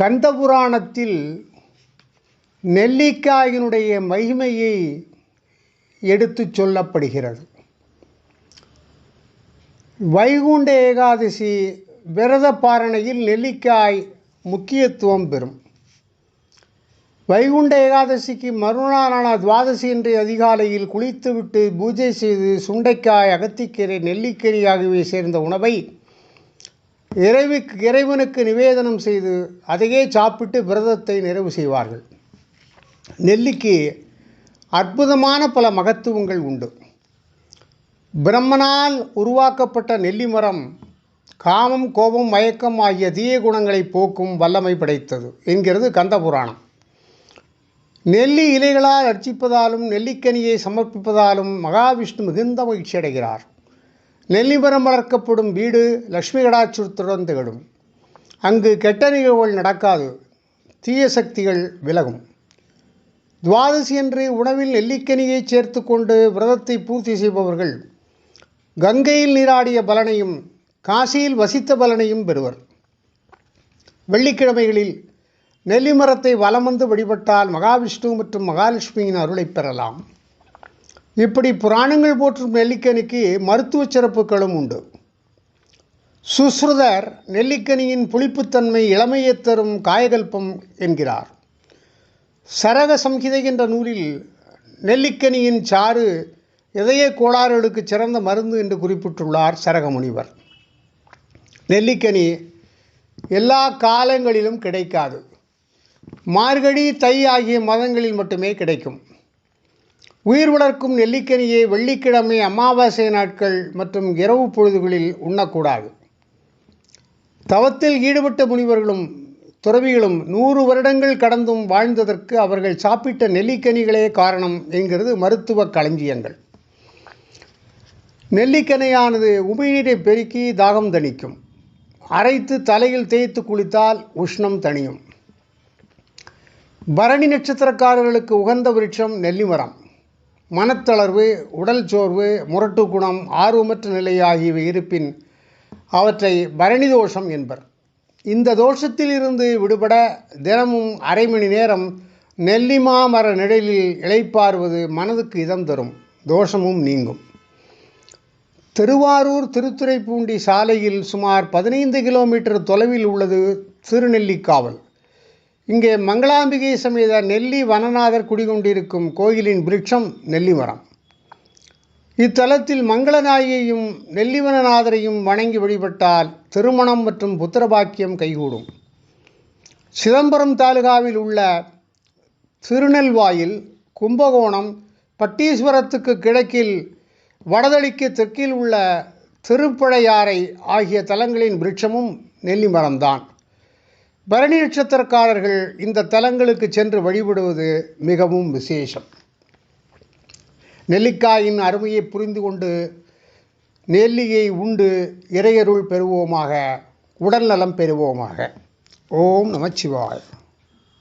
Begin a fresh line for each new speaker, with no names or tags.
கந்தபுராணத்தில் நெல்லிக்காயினுடைய மகிமையை எடுத்துச் சொல்லப்படுகிறது. வைகுண்ட ஏகாதசி விரத பாரணையில் நெல்லிக்காய் முக்கியத்துவம் பெறும். வைகுண்ட ஏகாதசிக்கு மறுநாளான துவாதசி இன்றைய அதிகாலையில் குளித்துவிட்டு பூஜை செய்து சுண்டைக்காய் அகத்திக்கீரை நெல்லிக்கறி ஆகியவை சேர்ந்த உணவை இறைவுக்கு இறைவனுக்கு நிவேதனம் செய்து அதையே சாப்பிட்டு விரதத்தை நிறைவு செய்வார்கள். நெல்லிக்கு அற்புதமான பல மகத்துவங்கள் உண்டு. பிரம்மனால் உருவாக்கப்பட்ட நெல்லி மரம் காமம் கோபம் மயக்கம் ஆகிய தீய குணங்களை போக்கும் வல்லமை படைத்தது என்கிறது கந்தபுராணம். நெல்லி இலைகளால் அர்ச்சிப்பதாலும் நெல்லிக்கனியை சமர்ப்பிப்பதாலும் மகாவிஷ்ணு மிகுந்த மகிழ்ச்சி அடைகிறார் நெல்லிமரம் வளர்க்கப்படும் வீடு லக்ஷ்மி கடாச்சுரத்துடன் திகழும் அங்கு கெட்ட நிகழ்வுகள் நடக்காது. தீய சக்திகள் விலகும். துவாதசி என்று உணவில் நெல்லிக்கனியை சேர்த்து கொண்டு விரதத்தை பூர்த்தி செய்பவர்கள் கங்கையில் நீராடிய பலனையும் காசியில் வசித்த பலனையும் பெறுவர். வெள்ளிக்கிழமைகளில் நெல்லிமரத்தை வலம் வந்து வழிபட்டால் மகாவிஷ்ணு மற்றும் மகாலட்சுமியின் அருளை பெறலாம். இப்படி புராணங்கள் போற்றும் நெல்லிக்கனிக்கு மருத்துவ சிறப்புகளும் உண்டு. சுஸ்ருதர் நெல்லிக்கனியின் புளிப்புத்தன்மை இளமையை தரும் காயகல்பம் என்கிறார். சரக சம்ஹிதை என்ற நூலில் நெல்லிக்கனியின் சாறு இதய கோளாறுகளுக்கு சிறந்த மருந்து என்று குறிப்பிட்டுள்ளார் சரக முனிவர் நெல்லிக்கனி எல்லா காலங்களிலும் கிடைக்காது. மார்கழி தை ஆகிய மதங்களில் மட்டுமே கிடைக்கும். உயிர் வளர்க்கும் நெல்லிக்கனியை வெள்ளிக்கிழமை அமாவாசை நாட்கள் மற்றும் இரவு பொழுதுகளில் உண்ணக்கூடாது. தவத்தில் ஈடுபட்ட முனிவர்களும் துறவிகளும் நூறு வருடங்கள் கடந்தும் வாழ்ந்ததற்கு அவர்கள் சாப்பிட்ட நெல்லிக்கனிகளே காரணம் என்கிறது மருத்துவ களஞ்சியங்கள். நெல்லிக்கனையானது உமிழ்நீரை பெருக்கி தாகம் தணிக்கும். அரைத்து தலையில் தேய்த்து குளித்தால் உஷ்ணம் தணியும். பரணி நட்சத்திரக்காரர்களுக்கு உகந்த விருட்சம் நெல்லிமரம். மனத்தளர்வு உடல் சோர்வு முரட்டு குணம் ஆர்வமற்ற நிலை ஆகியவை இருப்பின் அவற்றை பரணி தோஷம் என்பர். இந்த தோஷத்தில் இருந்து விடுபட தினமும் அரை மணி நேரம் நெல்லிமா மர நிழலில் இழைப்பார்வது மனதுக்கு இதம் தரும். தோஷமும் நீங்கும். திருவாரூர் திருத்துறைப்பூண்டி சாலையில் சுமார் பதினைந்து கிலோமீட்டர் தொலைவில் உள்ளது திருநெல்லிக்காவல். இங்கே மங்களாம்பிகை சமேத நெல்லி வனநாதர் குடிகொண்டிருக்கும் கோயிலின் விருட்சம் நெல்லி மரம் இத்தலத்தில் மங்களநாயகியையும் நெல்லிவனநாதரையும் வணங்கி வழிபட்டால் திருமணம் மற்றும் புத்திரபாக்கியம் கைகூடும். சிதம்பரம் தாலுகாவில் உள்ள திருநெல்வாயில் கும்பகோணம் பட்டீஸ்வரத்துக்கு கிழக்கில் வடதளிக்கு தெற்கில் உள்ள திருப்பழையாறை ஆகிய தலங்களின் விருட்சமும் நெல்லி மரம்தான் பரணி நட்சத்திரக்காரர்கள் இந்த தலங்களுக்கு சென்று வழிபடுவது மிகவும் விசேஷம். நெல்லிக்காயின் அருமையை புரிந்து கொண்டு நெல்லியை உண்டு இறையருள் பெறுவோமாக உடல்நலம் பெறுவோமாக. ஓம் நமச்சிவாய்.